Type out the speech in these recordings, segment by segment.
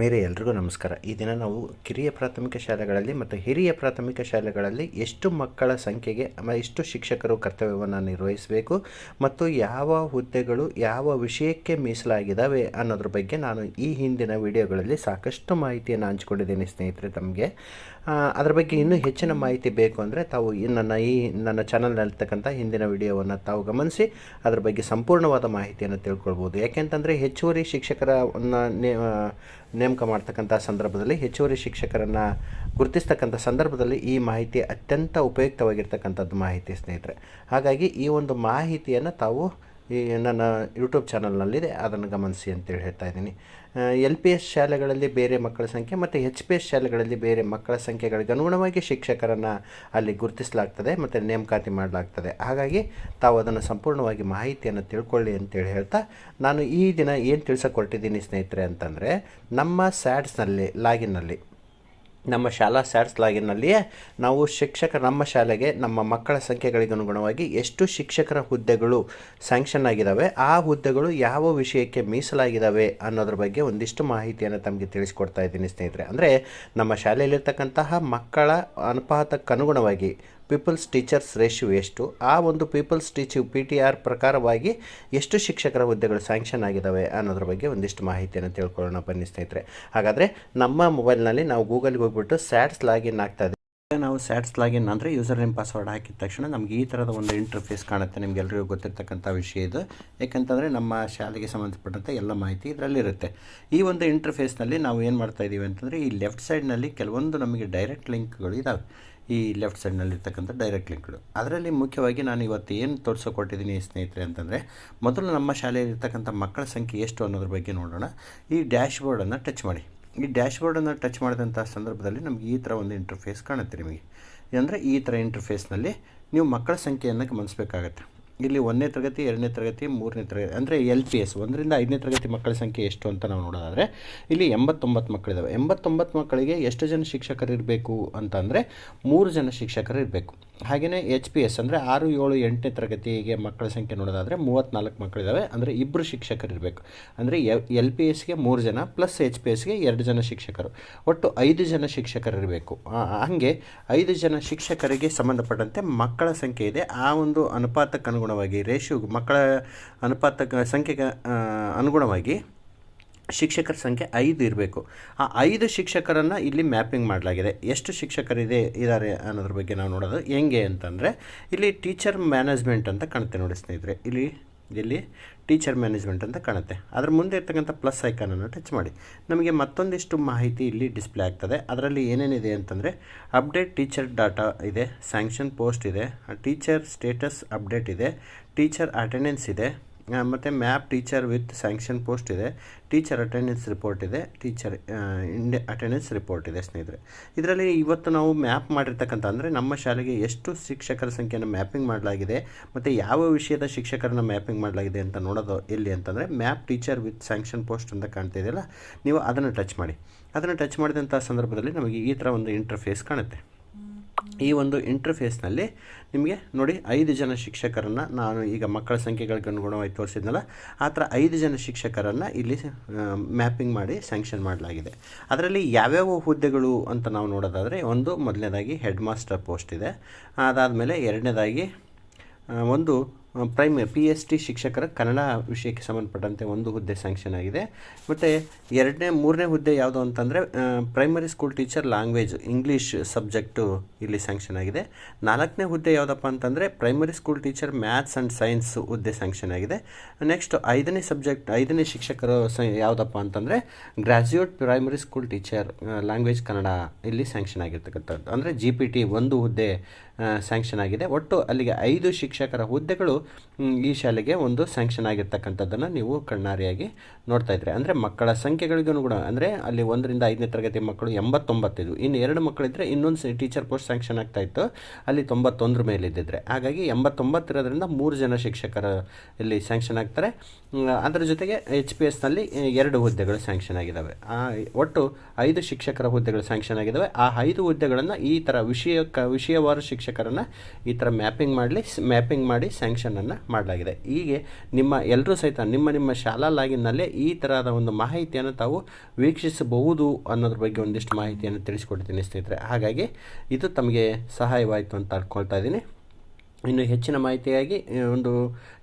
ಮೇರೆ ಎಲ್ರಿಗೂ ನಮಸ್ಕಾರ. ಈ ದಿನ ನಾವು ಕಿರಿಯ ಪ್ರಾಥಮಿಕ ಶಾಲೆಗಳಲ್ಲಿ ಮತ್ತು ಹಿರಿಯ ಪ್ರಾಥಮಿಕ ಶಾಲೆಗಳಲ್ಲಿ ಎಷ್ಟು ಮಕ್ಕಳ ಸಂಖ್ಯೆಗೆ ಎಷ್ಟು ಶಿಕ್ಷಕರು ಕರ್ತವ್ಯವನ್ನು ನಿರ್ವಹಿಸಬೇಕು ಮತ್ತು ಯಾವ ಹುದ್ದೆಗಳು ಯಾವ ವಿಷಯಕ್ಕೆ ಮೀಸಲಾಗಿದ್ದಾವೆ ಅನ್ನೋದ್ರ ಬಗ್ಗೆ ನಾನು ಈ ಹಿಂದಿನ ವಿಡಿಯೋಗಳಲ್ಲಿ ಸಾಕಷ್ಟು ಮಾಹಿತಿಯನ್ನು ಹಂಚ್ಕೊಂಡಿದ್ದೀನಿ ಸ್ನೇಹಿತರೆ ತಮಗೆ. ಅದರ ಬಗ್ಗೆ ಇನ್ನೂ ಹೆಚ್ಚಿನ ಮಾಹಿತಿ ಬೇಕು ಅಂದರೆ ತಾವು ನನ್ನ ಈ ನನ್ನ ಚಾನಲ್ನಲ್ಲಿರ್ತಕ್ಕಂಥ ಹಿಂದಿನ ವಿಡಿಯೋವನ್ನು ತಾವು ಗಮನಿಸಿ ಅದರ ಬಗ್ಗೆ ಸಂಪೂರ್ಣವಾದ ಮಾಹಿತಿಯನ್ನು ತಿಳ್ಕೊಳ್ಬೋದು. ಯಾಕೆಂತಂದರೆ ಹೆಚ್ಚುವರಿ ಶಿಕ್ಷಕರನ್ನು ನೇಮಕ ಮಾಡ್ತಕ್ಕಂಥ ಸಂದರ್ಭದಲ್ಲಿ, ಹೆಚ್ಚುವರಿ ಶಿಕ್ಷಕರನ್ನು ಗುರುತಿಸ್ತಕ್ಕಂಥ ಸಂದರ್ಭದಲ್ಲಿ ಈ ಮಾಹಿತಿ ಅತ್ಯಂತ ಉಪಯುಕ್ತವಾಗಿರ್ತಕ್ಕಂಥದ್ದು ಮಾಹಿತಿ ಸ್ನೇಹಿತರೆ. ಹಾಗಾಗಿ ಈ ಒಂದು ಮಾಹಿತಿಯನ್ನು ತಾವು ಈ ನನ್ನ ಯೂಟ್ಯೂಬ್ ಚಾನಲ್ನಲ್ಲಿದೆ ಅದನ್ನು ಗಮನಿಸಿ ಅಂತೇಳಿ ಹೇಳ್ತಾ ಇದ್ದೀನಿ. ಎಲ್ ಪಿ ಎಸ್ ಶಾಲೆಗಳಲ್ಲಿ ಬೇರೆ ಮಕ್ಕಳ ಸಂಖ್ಯೆ ಮತ್ತು ಎಚ್ ಪಿ ಎಸ್ ಶಾಲೆಗಳಲ್ಲಿ ಬೇರೆ ಮಕ್ಕಳ ಸಂಖ್ಯೆಗಳಿಗೆ ಅನುಗುಣವಾಗಿ ಶಿಕ್ಷಕರನ್ನು ಅಲ್ಲಿ ಗುರುತಿಸಲಾಗ್ತದೆ ಮತ್ತು ನೇಮಕಾತಿ ಮಾಡಲಾಗ್ತದೆ. ಹಾಗಾಗಿ ತಾವು ಅದನ್ನು ಸಂಪೂರ್ಣವಾಗಿ ಮಾಹಿತಿಯನ್ನು ತಿಳ್ಕೊಳ್ಳಿ ಅಂತೇಳಿ ಹೇಳ್ತಾ ನಾನು ಈ ದಿನ ಏನು ತಿಳಿಸಕೊಟ್ಟಿದ್ದೀನಿ ಸ್ನೇಹಿತರೆ ಅಂತಂದರೆ ನಮ್ಮ ಸ್ಯಾಡ್ಸ್ನಲ್ಲಿ ಲಾಗಿನ್ನಲ್ಲಿ ನಮ್ಮ ಶಾಲಾ ಸ್ಯಾಟ್ಸ್ ನಾವು ಶಿಕ್ಷಕ ನಮ್ಮ ಶಾಲೆಗೆ ನಮ್ಮ ಮಕ್ಕಳ ಸಂಖ್ಯೆಗಳಿಗೆ ಅನುಗುಣವಾಗಿ ಎಷ್ಟು ಶಿಕ್ಷಕರ ಹುದ್ದೆಗಳು ಸ್ಯಾಂಕ್ಷನ್ ಆಗಿದ್ದಾವೆ ಆ ಹುದ್ದೆಗಳು ಯಾವ ವಿಷಯಕ್ಕೆ ಮೀಸಲಾಗಿದ್ದಾವೆ ಅನ್ನೋದ್ರ ಬಗ್ಗೆ ಒಂದಿಷ್ಟು ಮಾಹಿತಿಯನ್ನು ತಮಗೆ ತಿಳಿಸ್ಕೊಡ್ತಾ ಇದ್ದೀನಿ ಸ್ನೇಹಿತರೆ. ಅಂದರೆ ನಮ್ಮ ಶಾಲೆಯಲ್ಲಿರ್ತಕ್ಕಂತಹ ಮಕ್ಕಳ ಅನುಪಾತಕ್ಕನುಗುಣವಾಗಿ ಪೀಪಲ್ಸ್ ಟೀಚರ್ಸ್ ರೇಷ್ಯೂ ಎಷ್ಟು? ಆ ಒಂದು peoples teach P T R ಪ್ರಕಾರವಾಗಿ ಎಷ್ಟು ಶಿಕ್ಷಕರ ಹುದ್ದೆಗಳು ಸ್ಯಾಂಕ್ಷನ್ ಆಗಿದ್ದಾವೆ ಅನ್ನೋದ್ರ ಬಗ್ಗೆ ಒಂದಿಷ್ಟು ಮಾಹಿತಿಯನ್ನು ತಿಳ್ಕೊಳ್ಳೋಣ ಬನ್ನಿ ಸ್ನೇಹಿತರೆ. ಹಾಗಾದರೆ ನಮ್ಮ ಮೊಬೈಲ್ನಲ್ಲಿ ನಾವು ಗೂಗಲ್ಗೆ ಹೋಗ್ಬಿಟ್ಟು ಸ್ಯಾಟ್ಸ್ ಲಾಗಿನ್ ಆಗ್ತಾ ಇದೆ. ನಾವು ಸ್ಯಾಟ್ಸ್ ಲಾಗಿನ್ ಅಂದರೆ ಯೂಸರ್ ನೇಮ್ ಪಾಸ್ವರ್ಡ್ ಹಾಕಿದ ತಕ್ಷಣ ನಮಗೆ ಈ ಥರದ ಒಂದು ಇಂಟರ್ಫೇಸ್ ಕಾಣುತ್ತೆ. ನಿಮಗೆಲ್ಲರಿಗೂ ಗೊತ್ತಿರ್ತಕ್ಕಂಥ ವಿಷಯ ಇದು. ಯಾಕಂತಂದರೆ ನಮ್ಮ ಶಾಲೆಗೆ ಸಂಬಂಧಪಟ್ಟಂಥ ಎಲ್ಲ ಮಾಹಿತಿ ಇದರಲ್ಲಿರುತ್ತೆ. ಈ ಒಂದು ಇಂಟರ್ಫೇಸ್ನಲ್ಲಿ ನಾವು ಏನು ಮಾಡ್ತಾ ಇದ್ದೀವಿ ಅಂತಂದರೆ ಈ ಲೆಫ್ಟ್ ಸೈಡ್ನಲ್ಲಿ ಕೆಲವೊಂದು ನಮಗೆ ಡೈರೆಕ್ಟ್ ಲಿಂಕ್ಗಳು ಇದ್ದಾವೆ ಈ ಲೆಫ್ಟ್ ಸೈಡ್ನಲ್ಲಿರ್ತಕ್ಕಂಥ ಡೈರೆಕ್ಟ್ ಲಿಂಕ್ಗಳು ಅದರಲ್ಲಿ ಮುಖ್ಯವಾಗಿ ನಾನು ಇವತ್ತು ಏನು ತೋರಿಸೋಕೊಟ್ಟಿದ್ದೀನಿ ಸ್ನೇಹಿತರೆ ಅಂತಂದರೆ, ಮೊದಲು ನಮ್ಮ ಶಾಲೆಯಲ್ಲಿರ್ತಕ್ಕಂಥ ಮಕ್ಕಳ ಸಂಖ್ಯೆ ಎಷ್ಟು ಅನ್ನೋದ್ರ ಬಗ್ಗೆ ನೋಡೋಣ. ಈ ಡ್ಯಾಶ್ ಬೋರ್ಡನ್ನು ಟಚ್ ಮಾಡಿ. ಈ ಡ್ಯಾಶ್ ಬೋರ್ಡನ್ನು ಟಚ್ ಮಾಡಿದಂಥ ಸಂದರ್ಭದಲ್ಲಿ ನಮಗೆ ಈ ಥರ ಒಂದು ಇಂಟರ್ಫೇಸ್ ಕಾಣುತ್ತೆ ನಿಮಗೆ. ಅಂದರೆ ಈ ಥರ ಇಂಟರ್ಫೇಸ್ನಲ್ಲಿ ನೀವು ಮಕ್ಕಳ ಸಂಖ್ಯೆಯನ್ನು ಗಮನಿಸಬೇಕಾಗತ್ತೆ. ಇಲ್ಲಿ ಒಂದನೇ ತರಗತಿ, ಎರಡನೇ ತರಗತಿ, ಮೂರನೇ ತರಗತಿ, ಅಂದರೆ ಎಲ್ ಪಿ ಎಸ್ ಒಂದರಿಂದ ಐದನೇ ತರಗತಿ ಮಕ್ಕಳ ಸಂಖ್ಯೆ ಎಷ್ಟು ಅಂತ ನಾವು ನೋಡೋದಾದರೆ, ಇಲ್ಲಿ ಎಂಬತ್ತೊಂಬತ್ತು ಮಕ್ಕಳಿದ್ದಾವೆ ಎಂಬತ್ತೊಂಬತ್ತು ಮಕ್ಕಳಿಗೆ ಎಷ್ಟು ಜನ ಶಿಕ್ಷಕರು ಇರಬೇಕು ಅಂತಂದರೆ ಮೂರು ಜನ ಶಿಕ್ಷಕರು ಇರಬೇಕು ಹಾಗೆಯೇ ಎಚ್ ಪಿ ಎಸ್ ಅಂದರೆ ಆರು ಏಳು ಎಂಟನೇ ತರಗತಿಗೆ ಮಕ್ಕಳ ಸಂಖ್ಯೆ ನೋಡೋದಾದರೆ ಮೂವತ್ತ್ನಾಲ್ಕು ಮಕ್ಕಳಿದ್ದಾವೆ ಅಂದರೆ ಇಬ್ಬರು ಶಿಕ್ಷಕರು ಇರಬೇಕು. ಅಂದರೆ ಎಲ್ ಪಿ ಎಸ್ಗೆ ಮೂರು ಜನ ಪ್ಲಸ್ ಎಚ್ ಪಿ ಎಸ್ಗೆ ಎರಡು ಜನ ಶಿಕ್ಷಕರು. ಒಟ್ಟು ಐದು ಜನ ಶಿಕ್ಷಕರು ಇರಬೇಕು. ಹಾಗೆ ಐದು ಜನ ಶಿಕ್ಷಕರಿಗೆ ಸಂಬಂಧಪಟ್ಟಂತೆ ಮಕ್ಕಳ ಸಂಖ್ಯೆ ಇದೆ. ಆ ಒಂದು ಅನುಪಾತಕ್ಕೆ ಅನುಗುಣವಾಗಿ ಮಕ್ಕಳ ಅನುಪಾತ ಸಂಖ್ಯೆಗೆ ಅನುಗುಣವಾಗಿ ಶಿಕ್ಷಕರ ಸಂಖ್ಯೆ ಐದು ಇರಬೇಕು. ಆ ಐದು ಶಿಕ್ಷಕರನ್ನು ಇಲ್ಲಿ ಮ್ಯಾಪಿಂಗ್ ಮಾಡಲಾಗಿದೆ. ಎಷ್ಟು ಶಿಕ್ಷಕರಿದೆ ಇದ್ದಾರೆ ಅನ್ನೋದ್ರ ಬಗ್ಗೆ ನಾವು ನೋಡೋದು. ಹೆಂಗೆ ಅಂತಂದರೆ, ಇಲ್ಲಿ ಟೀಚರ್ ಮ್ಯಾನೇಜ್ಮೆಂಟ್ ಅಂತ ಕಾಣುತ್ತೆ ನೋಡಿ ಸ್ನೇಹಿತರೆ. ಇಲ್ಲಿ ಇಲ್ಲಿ ಟೀಚರ್ ಮ್ಯಾನೇಜ್ಮೆಂಟ್ ಅಂತ ಕಾಣುತ್ತೆ. ಅದರ ಮುಂದೆ ಇರ್ತಕ್ಕಂಥ ಪ್ಲಸ್ ಐಕಾನನ್ನು ಟಚ್ ಮಾಡಿ. ನಮಗೆ ಮತ್ತೊಂದಿಷ್ಟು ಮಾಹಿತಿ ಇಲ್ಲಿ ಡಿಸ್ಪ್ಲೇ ಆಗ್ತದೆ. ಅದರಲ್ಲಿ ಏನೇನಿದೆ ಅಂತಂದರೆ, ಅಪ್ಡೇಟ್ ಟೀಚರ್ ಡಾಟಾ ಇದೆ, ಸ್ಯಾಂಕ್ಷನ್ ಪೋಸ್ಟ್ ಇದೆ, ಟೀಚರ್ ಸ್ಟೇಟಸ್ ಅಪ್ಡೇಟ್ ಇದೆ, ಟೀಚರ್ ಅಟೆಂಡೆನ್ಸ್ ಇದೆ ಮತ್ತು map teacher with sanction post ಇದೆ. ಟೀಚರ್ ಅಟೆಂಡೆನ್ಸ್ ರಿಪೋರ್ಟ್ ಇದೆ. ಟೀಚರ್ ಇಂಡಿ, ಅಟೆಂಡೆನ್ಸ್ ರಿಪೋರ್ಟ್ ಇದೆ ಸ್ನೇಹಿತರೆ. ಇದರಲ್ಲಿ ಇವತ್ತು ನಾವು ಮ್ಯಾಪ್ ಮಾಡಿರ್ತಕ್ಕಂಥ ಅಂದರೆ ನಮ್ಮ ಶಾಲೆಗೆ ಎಷ್ಟು ಶಿಕ್ಷಕರ ಸಂಖ್ಯೆಯನ್ನು ಮ್ಯಾಪಿಂಗ್ ಮಾಡಲಾಗಿದೆ ಮತ್ತು ಯಾವ ವಿಷಯದ ಶಿಕ್ಷಕರನ್ನು ಮ್ಯಾಪಿಂಗ್ ಮಾಡಲಾಗಿದೆ ಅಂತ ನೋಡೋದು ಎಲ್ಲಿ ಅಂತಂದರೆ map teacher with sanction post ಅಂತ ಕಾಣ್ತಾ ಇದೆಯಲ್ಲ, ನೀವು ಅದನ್ನು ಟಚ್ ಮಾಡಿ. ಅದನ್ನು ಟಚ್ ಮಾಡಿದಂಥ ಸಂದರ್ಭದಲ್ಲಿ ನಮಗೆ ಈ ಥರ ಒಂದು ಇಂಟರ್ಫೇಸ್ ಕಾಣುತ್ತೆ. ಈ ಒಂದು ಇಂಟರ್ಫೇಸ್ನಲ್ಲಿ ನಿಮಗೆ ನೋಡಿ ಐದು ಜನ ಶಿಕ್ಷಕರನ್ನು ನಾನು ಈಗ ಮಕ್ಕಳ ಸಂಖ್ಯೆಗಳಿಗೆ ಅನುಗುಣವಾಗಿ ತೋರಿಸಿದ್ನಲ್ಲ, ಆ ಥರ ಐದು ಜನ ಶಿಕ್ಷಕರನ್ನು ಇಲ್ಲಿ ಮ್ಯಾಪಿಂಗ್ ಮಾಡಿ ಸ್ಯಾಂಕ್ಷನ್ ಮಾಡಲಾಗಿದೆ. ಅದರಲ್ಲಿ ಯಾವ್ಯಾವ ಹುದ್ದೆಗಳು ಅಂತ ನಾವು ನೋಡೋದಾದರೆ, ಒಂದು ಮೊದಲನೇದಾಗಿ ಹೆಡ್ ಮಾಸ್ಟರ್ ಪೋಸ್ಟ್ ಇದೆ. ಅದಾದಮೇಲೆ ಎರಡನೇದಾಗಿ ಒಂದು ಪ್ರೈಮ್ ಪಿ ಎಸ್ ಟಿ ಶಿಕ್ಷಕರ ಕನ್ನಡ ವಿಷಯಕ್ಕೆ ಸಂಬಂಧಪಟ್ಟಂತೆ ಒಂದು ಹುದ್ದೆ ಸ್ಯಾಂಕ್ಷನ್ ಆಗಿದೆ. ಮತ್ತು ಎರಡನೇ, ಮೂರನೇ ಹುದ್ದೆ ಯಾವುದು ಅಂತಂದರೆ primary school teacher language English subject ಇಲ್ಲಿ ಸ್ಯಾಂಕ್ಷನ್ ಆಗಿದೆ. ನಾಲ್ಕನೇ ಹುದ್ದೆ ಯಾವುದಪ್ಪ ಅಂತಂದರೆ primary school teacher maths and science ಹುದ್ದೆ ಸ್ಯಾಂಕ್ಷನ್ ಆಗಿದೆ. ನೆಕ್ಸ್ಟ್ ಐದನೇ ಸಬ್ಜೆಕ್ಟ್ ಐದನೇ ಶಿಕ್ಷಕರು ಸ, ಯಾವುದಪ್ಪ ಅಂತಂದರೆ graduate primary school teacher language Kannada ಇಲ್ಲಿ ಸ್ಯಾಂಕ್ಷನ್ ಆಗಿರ್ತಕ್ಕಂಥದ್ದು. ಅಂದರೆ ಜಿ ಪಿ ಟಿ ಒಂದು ಹುದ್ದೆ ಸ್ಯಾಂಕ್ಷನ್ ಆಗಿದೆ. ಒಟ್ಟು ಅಲ್ಲಿಗೆ ಐದು ಶಿಕ್ಷಕರ ಹುದ್ದೆಗಳು ಈ ಶಾಲೆಗೆ ಒಂದು ಸ್ಯಾಂಕ್ಷನ್ ಆಗಿರ್ತಕ್ಕಂಥದ್ದನ್ನು ನೀವು ಕಣ್ಣಾರಿಯಾಗಿ ನೋಡ್ತಾ ಇದ್ದರೆ ಅಂದರೆ ಮಕ್ಕಳ ಸಂಖ್ಯೆಗಳಿಗೂ ಕೂಡ, ಅಂದರೆ ಅಲ್ಲಿ ಒಂದರಿಂದ ಐದನೇ ತರಗತಿ ಮಕ್ಕಳು ಎಂಬತ್ತೊಂಬತ್ತಿದ್ವು ಇನ್ನು ಎರಡು ಮಕ್ಕಳಿದ್ರೆ ಇನ್ನೊಂದು ಟೀಚರ್ ಪೋಸ್ಟ್ ಸ್ಯಾಂಕ್ಷನ್ ಆಗ್ತಾ ಇತ್ತು. ಅಲ್ಲಿ ತೊಂಬತ್ತೊಂದರ ಮೇಲೆ ಇದ್ದಿದ್ರೆ. ಹಾಗಾಗಿ ಎಂಬತ್ತೊಂಬತ್ತಿರೋದ್ರಿಂದ ಮೂರು ಜನ ಶಿಕ್ಷಕರ ಇಲ್ಲಿ ಸ್ಯಾಂಕ್ಷನ್ ಆಗ್ತಾರೆ. ಅದರ ಜೊತೆಗೆ ಎಚ್ ಪಿ ಎಸ್ನಲ್ಲಿ ಎರಡು ಹುದ್ದೆಗಳು ಸ್ಯಾಂಕ್ಷನ್ ಆಗಿದ್ದಾವೆ ಒಟ್ಟು ಐದು ಶಿಕ್ಷಕರ ಹುದ್ದೆಗಳು ಸ್ಯಾಂಕ್ಷನ್ ಆಗಿದ್ದಾವೆ ಆ ಐದು ಹುದ್ದೆಗಳನ್ನು ಈ ಥರ ವಿಷಯ ವಿಷಯವಾರು ಶಿಕ್ಷಕ ಶಿಕ್ಷಕರನ್ನು ಈ ಥರ ಮ್ಯಾಪಿಂಗ್ ಮಾಡಲಿ ಮ್ಯಾಪಿಂಗ್ ಮಾಡಿ ಸ್ಯಾಂಕ್ಷನನ್ನು ಮಾಡಲಾಗಿದೆ. ಹೀಗೆ ನಿಮ್ಮ ಎಲ್ಲರೂ ಸಹಿತ ನಿಮ್ಮ ನಿಮ್ಮ ಶಾಲಾ ಲಾಗಿನ್ನಲ್ಲೇ ಈ ಥರದ ಒಂದು ಮಾಹಿತಿಯನ್ನು ತಾವು ವೀಕ್ಷಿಸಬಹುದು ಅನ್ನೋದ್ರ ಬಗ್ಗೆ ಒಂದಿಷ್ಟು ಮಾಹಿತಿಯನ್ನು ತಿಳಿಸ್ಕೊಡ್ತೀನಿ ಸ್ನೇಹಿತರೆ. ಹಾಗಾಗಿ ಇದು ತಮಗೆ ಸಹಾಯವಾಯಿತು ಅಂತ ಅನ್ಕೊಳ್ತಾ ಇದ್ದೀನಿ. ಇನ್ನು ಹೆಚ್ಚಿನ ಮಾಹಿತಿಯಾಗಿ ಒಂದು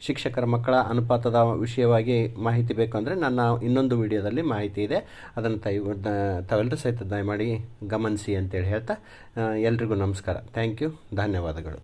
ಶಿಕ್ಷಕರ ಮಕ್ಕಳ ಅನುಪಾತದ ವಿಷಯವಾಗಿ ಮಾಹಿತಿ ಬೇಕು ಅಂದರೆ ನನ್ನ ಇನ್ನೊಂದು ವಿಡಿಯೋದಲ್ಲಿ ಮಾಹಿತಿ ಇದೆ. ಅದನ್ನು ತಾವು ತಾವೆಲ್ಲರೂ ಸಹಿತ ದಯಮಾಡಿ ಗಮನಿಸಿ ಅಂತೇಳಿ ಹೇಳ್ತಾ ಎಲ್ರಿಗೂ ನಮಸ್ಕಾರ. Thank you. ಧನ್ಯವಾದಗಳು.